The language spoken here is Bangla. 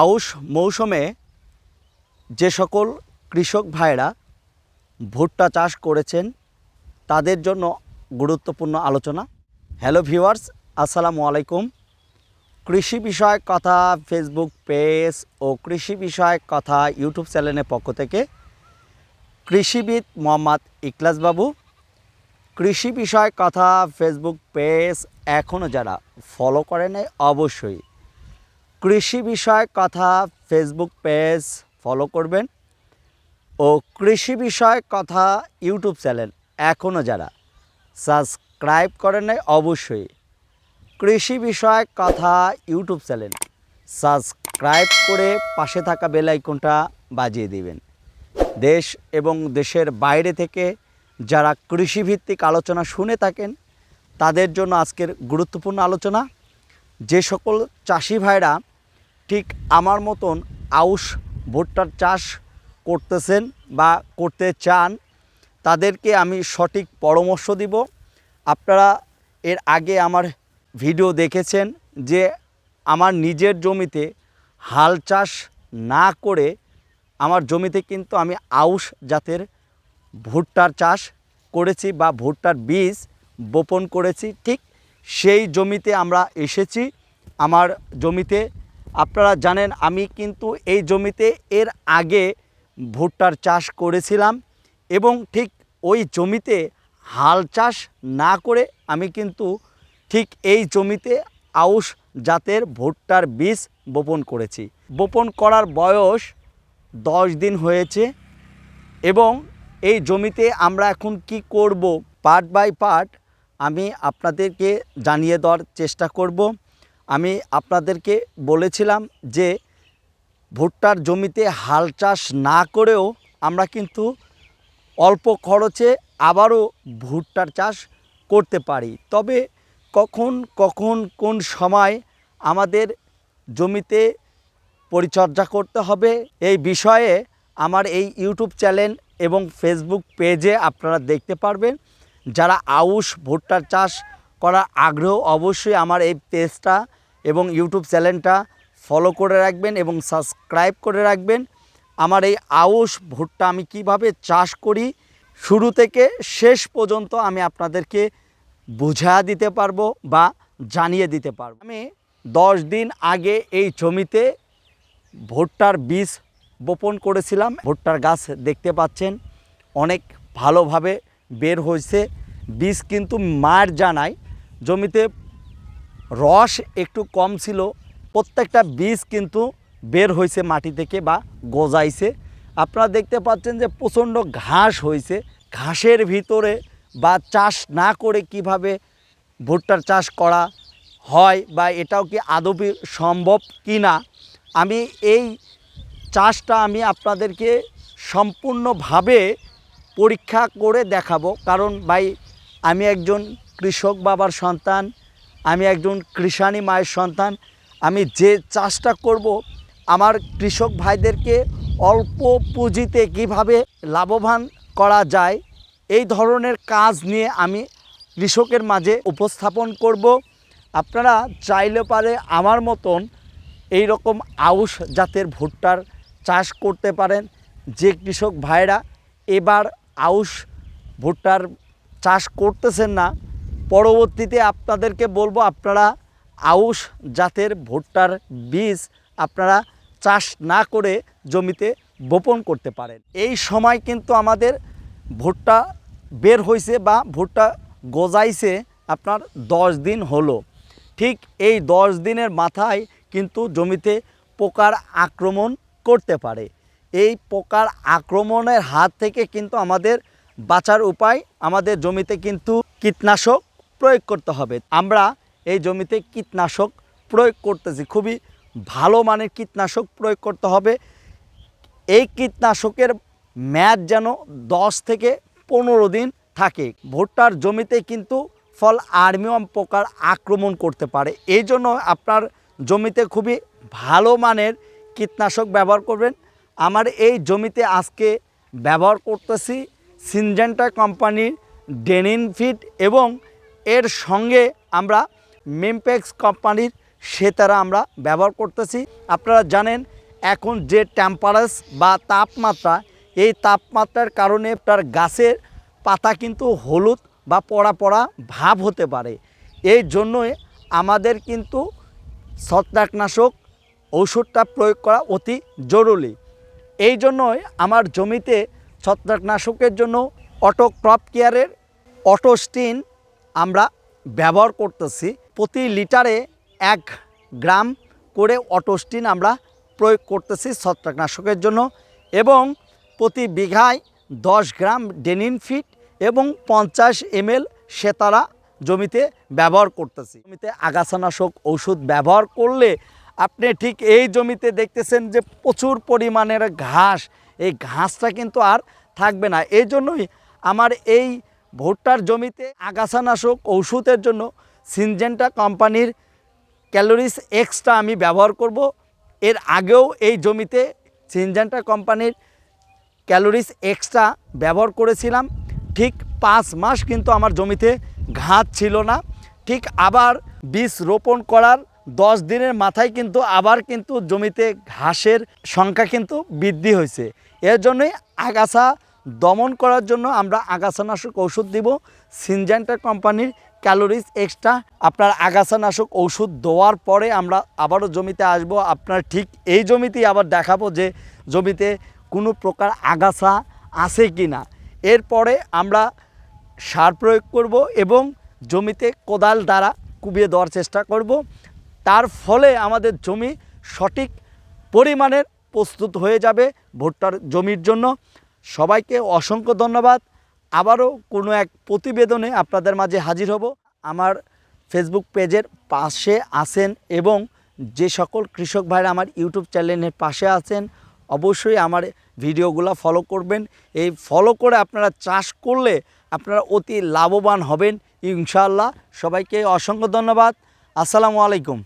আউশ মৌসুমে যে সকল কৃষক ভাইরা ভুট্টা চাষ করেছেন, তাদের জন্য গুরুত্বপূর্ণ আলোচনা। হ্যালো ভিউয়ার্স, আসসালামু আলাইকুম। কৃষি বিষয়ক কথা ফেসবুক পেজ ও কৃষি বিষয়ক কথা ইউটিউব চ্যানেলের পক্ষ থেকে কৃষিবিদ মোহাম্মদ ইকলাস বাবু। কৃষি বিষয়ক কথা ফেসবুক পেজ এখনও যারা ফলো করে নেয় অবশ্যই কৃষি বিষয়ক কথা ফেসবুক পেজ ফলো করবেন ও কৃষি বিষয়ক কথা ইউটিউব চ্যানেল এখনও যারা সাবস্ক্রাইব করেন নাই, অবশ্যই কৃষি বিষয়ক কথা ইউটিউব চ্যানেল সাবস্ক্রাইব করে পাশে থাকা বেল আইকনটা বাজিয়ে দিবেন। দেশ এবং দেশের বাইরে থেকে যারা কৃষিভিত্তিক আলোচনা শুনে থাকেন, তাদের জন্য আজকের গুরুত্বপূর্ণ আলোচনা যে সকল চাষি ভাইরা ঠিক আমার মতন আউশ ভুট্টার চাষ করতেছেন বা করতে চান, তাদেরকে আমি সঠিক পরামর্শ দিব। আপনারা এর আগে আমার ভিডিও দেখেছেন যে আমার নিজের জমিতে হাল চাষ না করে আমার জমিতে কিন্তু আমি আউশ জাতের ভুট্টার চাষ করেছি বা ভুট্টার বীজ বপন করেছি। ঠিক সেই জমিতে আমরা এসেছি। আমার জমিতে, আপনারা জানেন, আমি কিন্তু এই জমিতে এর আগে ভুট্টার চাষ করেছিলাম এবং ঠিক ওই জমিতে হাল চাষ না করে আমি কিন্তু ঠিক এই জমিতে আউশ জাতের ভুট্টার বীজ বপন করেছি। বপন করার বয়স দশ দিন হয়েছে এবং এই জমিতে আমরা এখন কি করব পার্ট বাই পার্ট আমি আপনাদেরকে জানিয়ে দেওয়ার চেষ্টা করব। আমি আপনাদেরকে বলেছিলাম যে ভুট্টার জমিতে হাল চাষ না করেও আমরা কিন্তু অল্প খরচে আবারও ভুট্টার চাষ করতে পারি। তবে কখন কখন, কোন সময় আমাদের জমিতে পরিচর্যা করতে হবে এই বিষয়ে আমার এই ইউটিউব চ্যানেল এবং ফেসবুক পেজে আপনারা দেখতে পারবেন। যারা আউশ ভুট্টার চাষ করার আগ্রহ অবশ্যই আমার এই পেজটা এবং ইউটিউব চ্যানেলটা ফলো করে রাখবেন এবং সাবস্ক্রাইব করে রাখবেন। আমার এই আউশ ভুট্টা আমি কীভাবে চাষ করি, শুরু থেকে শেষ পর্যন্ত আমি আপনাদেরকে বুঝা দিতে পারব বা জানিয়ে দিতে পারব। আমি দশ দিন আগে এই জমিতে ভুট্টার বীজ বপন করেছিলাম। ভুট্টার গাছ দেখতে পাচ্ছেন, অনেক ভালোভাবে বের হয়েছে। বীজ কিন্তু মার জানায়। জমিতে রস একটু কম ছিল। প্রত্যেকটা বীজ কিন্তু বের হয়েছে মাটি থেকে বা গজাইছে। আপনারা দেখতে পাচ্ছেন যে প্রচণ্ড ঘাস হয়েছে। ঘাসের ভিতরে বা চাষ না করে কীভাবে ভুট্টার চাষ করা হয় বা এটাও কি আদপি সম্ভব কি না আমি এই চাষটা আমি আপনাদেরকে সম্পূর্ণভাবে পরীক্ষা করে দেখাবো। কারণ ভাই, আমি একজন কৃষক বাবার সন্তান, আমি একজন কৃষাণী মায়ের সন্তান, আমি যে চাষটা করব, আমার কৃষক ভাইদেরকে অল্প পুঁজিতে কীভাবে লাভবান করা যায়, এই ধরনের কাজ নিয়ে আমি কৃষকের মাঝে উপস্থাপন করব। আপনারা চাইলে পারে আমার মতন এই রকম আউশ জাতের ভুট্টার চাষ করতে পারেন। যে কৃষক ভাইরা এবার আউশ ভুট্টার চাষ করতেছেন না। পরবর্তীতে আপনাদেরকে বলব, আপনারা আউশ জাতের ভুট্টার বীজ আপনারা চাষ না করে জমিতে বপন করতে পারেন। এই সময় কিন্তু আমাদের ভুট্টা বের হয়েছে বা ভুট্টা গজাইছে আপনার দশ দিন হলো। ঠিক এই দশ দিনের মাথায় কিন্তু জমিতে পোকার আক্রমণ করতে পারে। এই পোকার আক্রমণের হাত থেকে কিন্তু আমাদের বাঁচার উপায়, আমাদের জমিতে কিন্তু কীটনাশক প্রয়োগ করতে হবে। আমরা এই জমিতে কীটনাশক প্রয়োগ করতেছি, খুবই ভালো মানের কীটনাশক প্রয়োগ করতে হবে। এই কীটনাশকের ম্যাদ যেন দশ থেকে পনেরো দিন থাকে। ভুট্টার জমিতে কিন্তু ফল আর্মিয়াম পোকার আক্রমণ করতে পারে। এই জন্য আপনার জমিতে খুবই ভালো মানের কীটনাশক ব্যবহার করবেন। আমার এই জমিতে আজকে ব্যবহার করতেছি সিনজেন্টা কোম্পানির ডেনিন ফিট এবং এর সঙ্গে আমরা মিমপেক্স কোম্পানির সে তারা আমরা ব্যবহার করতেছি। আপনারা জানেন, এখন যে টেম্পারেস বা তাপমাত্রা, এই তাপমাত্রার কারণে তার গাছের পাতা কিন্তু হলুদ বা পড়া পড়া ভাব হতে পারে। এই জন্যই আমাদের কিন্তু ছত্রাকনাশক ঔষধটা প্রয়োগ করা অতি জরুরি। এই জন্যই আমার জমিতে ছত্রাকনাশকের জন্য অটো ক্রপ কেয়ারের অটোস্টিন আমরা ব্যবহার করতেছি। প্রতি লিটারে এক গ্রাম করে অটোস্টিন আমরা প্রয়োগ করতেছি ছত্রাকনাশকের জন্য এবং প্রতি বিঘায় দশ গ্রাম ডেনিন ফিট এবং পঞ্চাশ এমএল সেতারা জমিতে ব্যবহার করতেছি। জমিতে আগাছানাশক ওষুধ ব্যবহার করলে আপনি ঠিক এই জমিতে দেখতেছেন যে প্রচুর পরিমাণের ঘাস। এই ঘাসটা কিন্তু আর থাকবে না। এই জন্যই আমার এই ভুট্টার জমিতে আগাছানাশক ঔষধের জন্য সিনজেন্টা কোম্পানির ক্যালোরিস এক্সট্রা আমি ব্যবহার করব। এর আগেও এই জমিতে সিনজেন্টা কোম্পানির ক্যালোরিস এক্সট্রা ব্যবহার করেছিলাম। ঠিক পাঁচ মাস কিন্তু আমার জমিতে ঘাস ছিল না। ঠিক আবার বীজ রোপণ করার দশ দিনের মাথায় কিন্তু আবার কিন্তু জমিতে ঘাসের সংখ্যা কিন্তু বৃদ্ধি হয়েছে। এর জন্যই আগাছা দমন করার জন্য আমরা আগাছানাশক ওষুধ দিব। সিনজেন্টা কোম্পানির ক্যালোরিজ এক্সট্রা। আপনার আগাছানাশক ওষুধ দেওয়ার পরে আমরা আবারও জমিতে আসব। আপনার ঠিক এই জমিতেই আবার দেখাবো যে জমিতে কোনো প্রকার আগাছা আছে কি না এরপরে আমরা সার প্রয়োগ করব এবং জমিতে কোদাল দ্বারা কুবিয়ে দেওয়ার চেষ্টা করব। তার ফলে আমাদের জমি সঠিক পরিমাণের প্রস্তুত হয়ে যাবে ভুট্টার জমির জন্য। সবাইকে অসংখ্য ধন্যবাদ। আবারও কোনো এক প্রতিবেদনে আপনাদের মাঝে হাজির হব। আমার ফেসবুক পেজের পাশে আছেন এবং যে সকল কৃষক ভাইরা আমার ইউটিউব চ্যানেলের পাশে আছেন, অবশ্যই আমার ভিডিওগুলো ফলো করবেন। এই ফলো করে আপনারা চাষ করলে আপনারা অতি লাভবান হবেন। ইনশাআল্লাহ সবাইকে অসংখ্য ধন্যবাদ। আসসালামু আলাইকুম।